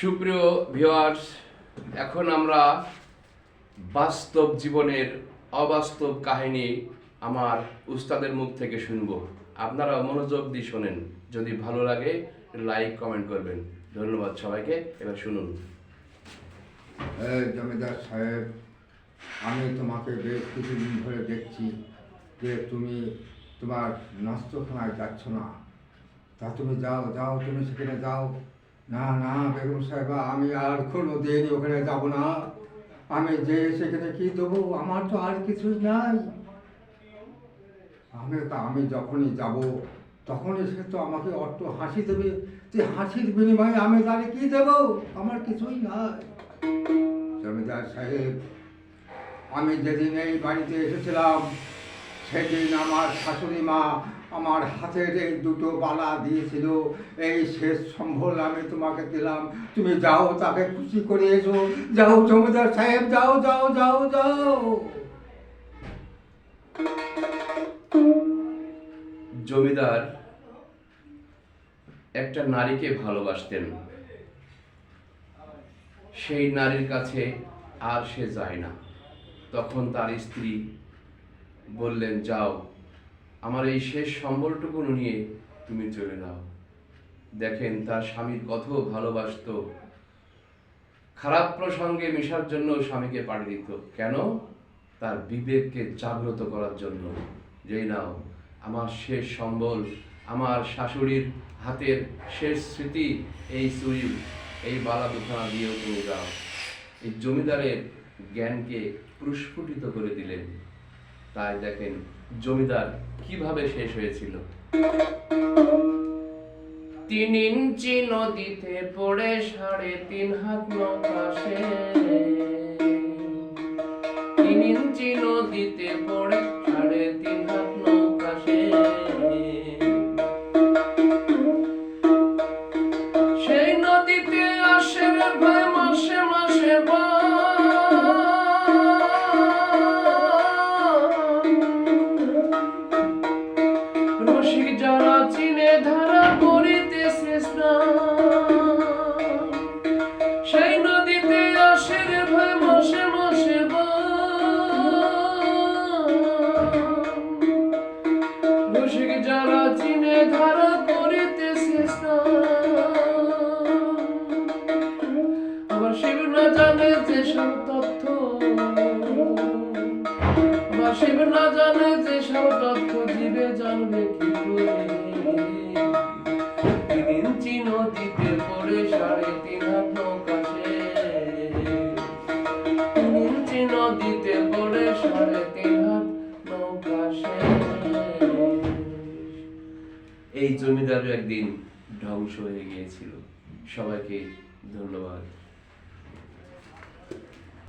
সুপ্রিয় ভিউয়ার্স এখন আমরা বাস্তব জীবনের অবাস্তব কাহিনী আমার উস্তাদের মুখ থেকে শুনব। আপনারা মনোযোগ দিয়ে শোনেন। যদি ভালো লাগে লাইক কমেন্ট করবেন। ধন্যবাদ সবাইকে। এবার শুনুন। জমিদার সাহেব, আমি তোমাকে বেশ কিছুদিন ধরে দেখছি যে তুমি তোমার নাস্যখানায় যাচ্ছ না। তা তুমি যাও যাও, তুমি সেখানে যাও। না না, বেগম সাহেবা, আমি আর কোনো দিন ওখানে যাব না। আমি যে সেখানে কি দেবো? আমার তো আর কিছুই নাই। আমি তা, আমি যখনই যাব, তখনই সে তো আমাকে অট্ট হাসি দেবে। যে হাসির বিনিময়ে আমি তাহলে কি দেবো? আমার কিছুই নাই। জমিদার সাহেব, আমি যেদিন এই বাড়িতে এসেছিলাম সেদিন আমার শাশুড়ি মা আমার হাতের এই দুটো বালা দিয়েছিল, এই শেষ সম্বল আমি তোমাকে দিলাম। তুমি যাও, তাকে খুশি করে এসো যাও জমিদার সাহেব, যাও যাও যাও যাও। জমিদার, একটা নারীকে ভালোবাসতেন। সেই নারীর কাছে আর সে যায় না। তখন তার স্ত্রী বললেন, যাও, আমার এই শেষ সম্বলটুকু নিয়ে তুমি চলে যাও। দেখেন, তার স্বামীর কত ভালোবাসতো। খারাপ প্রসঙ্গে মেশার জন্য স্বামীকে পাড়ি দিত। কেন? তার বিবেককে জাগ্রত করার জন্য। যেই নাও, আমার শেষ সম্বল, আমার শাশুড়ির হাতের শেষ স্মৃতি, এই চুরি, এই বালা দুখানা দিয়েও তুমি যাও। এই জমিদারের জ্ঞানকে প্রস্ফুটিত করে দিলেন। তাই দেখেন, জমিদার কীভাবে শেষ হয়েছিল? তিন ইঞ্চি নদীতে পড়ে সাড়ে তিন হাত নকাশে। তিন ইঞ্চি নদীতে পড়ে সাড়ে তিন যেসব তথ্য। শিব না জানে যেসব তথ্য, জীবে জানবে কি করে? ইঞ্চি নদীতে পড়ে সাড়ে তিন হাত নৌকাশে ইঞ্চি নদীতে পড়ে সাড়ে তিন হাত নৌকাশে এই জমিদার একদিন ধ্বংস হয়ে গিয়েছিল। সবাইকে ধন্যবাদ।